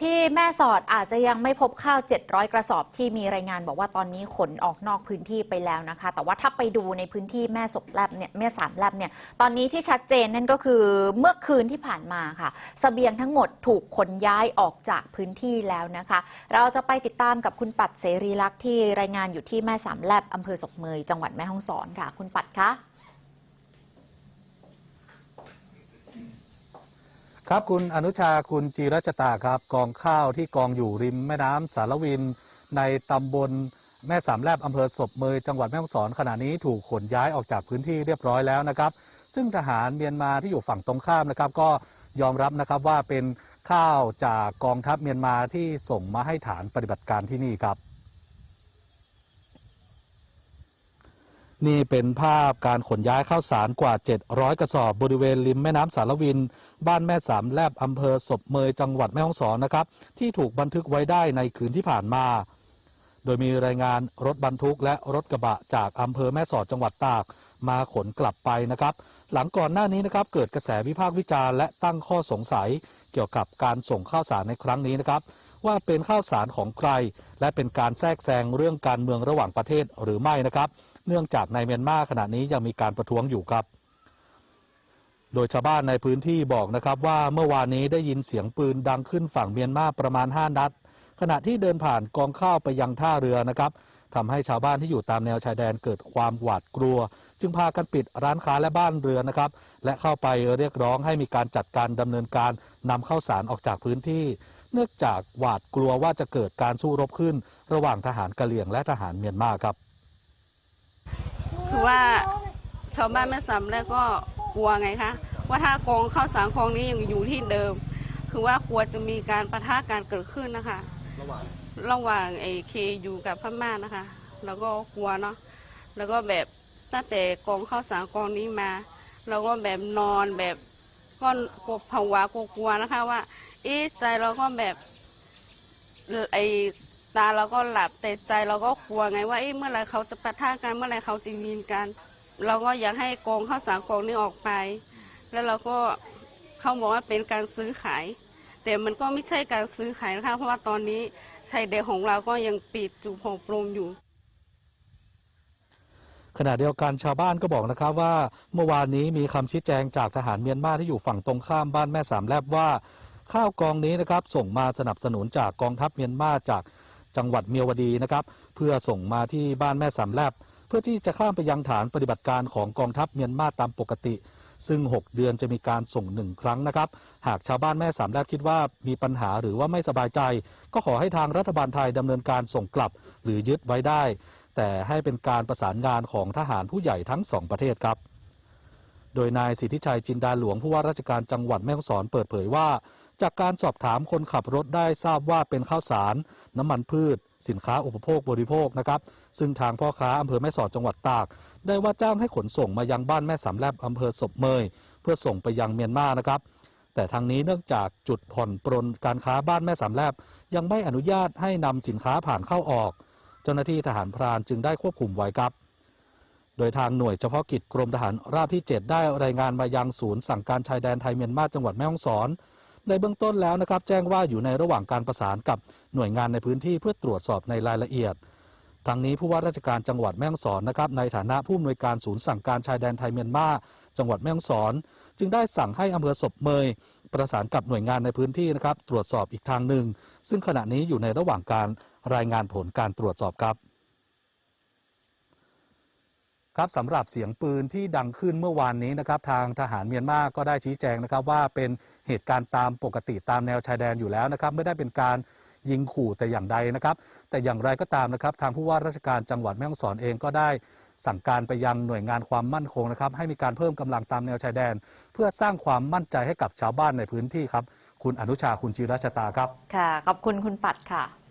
ที่แม่สอดอาจจะยังไม่พบข้าว 700 กระสอบที่มีรายงานบอกว่าตอนนี้ขนออกนอกพื้นที่ไปแล้วนะคะ แต่ว่าถ้าไปดูในพื้นที่แม่ศพแลบเนี่ยแม่สามแลบเนี่ยตอนนี้ที่ชัดเจนนั่นก็คือเมื่อคืนที่ผ่านมาค่ะสเสบียงทั้งหมดถูกขนย้ายออกจากพื้นที่แล้วนะคะ เราจะไปติดตามกับคุณปัดเสรีลักษ์ที่รายงานอยู่ที่แม่สามแลบอำเภอศพเมยจังหวัดแม่ฮ่องสอนค่ะ คุณปัดคะ ครับคุณอนุชาคุณจีรัชตาครับกองข้าวที่กองอยู่ริมแม่น้ำสารวิน ในตำบลแม่สามแลบอำเภอศพเมยจังหวัดแม่ฮ่องสอนขณะนี้ถูกขนย้ายออกจากพื้นที่เรียบร้อยแล้วนะครับ ซึ่งทหารเมียนมาที่อยู่ฝั่งตรงข้ามนะครับ ก็ยอมรับนะครับว่าเป็นข้าวจากกองทัพเมียนมาที่ส่งมาให้ฐานปฏิบัติการที่นี่ครับ นี่เป็นภาพการขนย้ายข้าวสารกว่า 700 กระสอบบริเวณริมแม่น้ำสารวิน บ้านแม่สามแลบอำเภอศพเมยจังหวัดแม่ฮ่องสอนนะครับ ที่ถูกบันทึกไว้ได้ในคืนที่ผ่านมา โดยมีรายงานรถบรรทุกและรถกระบะจากอำเภอแม่สอดจังหวัดตาก มาขนกลับไปนะครับ หลังก่อนหน้านี้นะครับเกิดกระแสวิพากษ์วิจารณ์และตั้งข้อสงสัยเกี่ยวกับการส่งข้าวสารในครั้งนี้นะครับ ว่าเป็นข้าวสารของใคร และเป็นการแทรกแซงเรื่องการเมืองระหว่างประเทศหรือไม่นะครับ เนื่องจากในเมียนมาขณะนี้ยังมีการประท้วงอยู่ครับ โดยชาวบ้านในพื้นที่บอกนะครับว่าเมื่อวานนี้ได้ยินเสียงปืนดังขึ้นฝั่งเมียนมาประมาณ 5 นัด ขณะที่เดินผ่านกองข้าวไปยังท่าเรือนะครับทำให้ชาวบ้านที่อยู่ตามแนวชายแดนเกิดความหวาดกลัว จึงพากันปิดร้านค้าและบ้านเรือนนะครับ และเข้าไปเรียกร้องให้มีการจัดการดำเนินการนำข้าวสารออกจากพื้นที่ เนื่องจากหวาดกลัวว่าจะเกิดการสู้รบขึ้น ระหว่างทหารกะเหรี่ยงและทหารเมียนมาครับ คือว่าชาวบ้านแม่สามแล้วก็กลัวไงคะว่าถ้ากองข้าวสารกองนี้ยังอยู่ที่เดิม คือว่ากลัวจะมีการประทะการเกิดขึ้นนะคะ ระหว่างระหว่างไอ้เคอยู่กับพม่านะคะ แล้วก็กลัวเนาะแล้วก็แบบตั้งแต่กองข้าวสารกองนี้มาเราก็แบบนอนแบบก็กลัวผวากลัวๆนะคะว่า เอ๊ะใจเราก็แบบไอ้ ตาเราก็หลับแต่ใจเราก็กลัวไงว่าเอ๊ะเมื่อไรเขาจะปะทะกันเมื่อไรเขาจะยินกัน เราก็อยากให้กองข้าวสารกองนี้ออกไป แล้วเราก็เขาบอกว่าเป็นการซื้อขาย แต่มันก็ไม่ใช่การซื้อขายนะคะเพราะว่าตอนนี้ชายแดนของเราก็ยังปิดจูโผงปรงอยู่ขณะเดียวกันชาวบ้านก็บอกนะครับว่าเมื่อวานนี้มีคำชี้แจงจากทหารเมียนมาที่อยู่ฝั่งตรงข้ามบ้านแม่สามแลบว่า ข้าวกองนี้นะครับส่งมาสนับสนุนจากกองทัพเมียนมาจาก จังหวัดเมียวดีนะครับ เพื่อส่งมาที่บ้านแม่สามแลบ เพื่อที่จะข้ามไปยังฐานปฏิบัติการของกองทัพเมียนมาตามปกติ ซึ่ง 6 เดือนจะมีการส่งหนึ่งครั้งนะครับ หากชาวบ้านแม่สามแลบคิดว่ามีปัญหาหรือว่าไม่สบายใจ ก็ขอให้ทางรัฐบาลไทยดำเนินการส่งกลับ หรือยึดไว้ได้ แต่ให้เป็นการประสานงานของทหารผู้ใหญ่ทั้งสองประเทศครับโดยนายสิทธิชัยจินดาหลวงผู้ว่าราชการจังหวัดแม่ฮ่องสอนเปิดเผยว่า จากการสอบถามคนขับรถได้ทราบว่าเป็นข้าวสาร น้ำมันพืช สินค้าอุปโภคบริโภคนะครับ ซึ่งทางพ่อค้าอำเภอแม่สอดจังหวัดตาก ได้ว่าจ้างให้ขนส่งมายังบ้านแม่สามแลบอำเภอศพเมย เพื่อส่งไปยังเมียนมานะครับ แต่ทางนี้เนื่องจากจุดผ่อนปรนการค้าบ้านแม่สามแลบยังไม่อนุญาตให้นำสินค้าผ่านเข้าออก เจ้าหน้าที่ทหารพรานจึงได้ควบคุมไว้ครับโดยทางหน่วยเฉพาะกิจกรมทหารราบที่ 7 ได้รายงานมายังศูนย์สั่งการชายแดนไทยเมียนมาจังหวัดแม่ฮ่องสอน ในเบื้องต้นแล้วนะครับ แจ้งว่าอยู่ในระหว่างการประสานกับหน่วยงานในพื้นที่เพื่อตรวจสอบในรายละเอียดทางนี้ผู้ว่าราชการจังหวัดแม่ฮ่องสอนนะครับในฐานะผู้อำนวยการศูนย์สั่งการชายแดนไทยเมียนมาจังหวัดแม่ฮ่องสอน จึงได้สั่งให้อำเภอศพเมย ประสานกับหน่วยงานในพื้นที่นะครับ ตรวจสอบอีกทางหนึ่ง ซึ่งขณะนี้อยู่ในระหว่างการรายงานผลการตรวจสอบครับ ครับสำหรับเสียงปืนที่ดังขึ้นเมื่อวานนี้นะครับ ทางทหารเมียนมาก็ได้ชี้แจงนะครับ ว่าเป็นเหตุการณ์ตามปกติตามแนวชายแดนอยู่แล้วนะครับ ไม่ได้เป็นการยิงขู่แต่อย่างใดนะครับ แต่อย่างไรก็ตามนะครับ ทางผู้ว่าราชการจังหวัดแม่ฮ่องสอนเองก็ได้สั่งการไปยังหน่วยงานความมั่นคงนะครับ ให้มีการเพิ่มกำลังตามแนวชายแดน เพื่อสร้างความมั่นใจให้กับชาวบ้านในพื้นที่ครับ คุณอนุชาคุณจิรัชตาครับ ค่ะขอบคุณคุณปัดค่ะ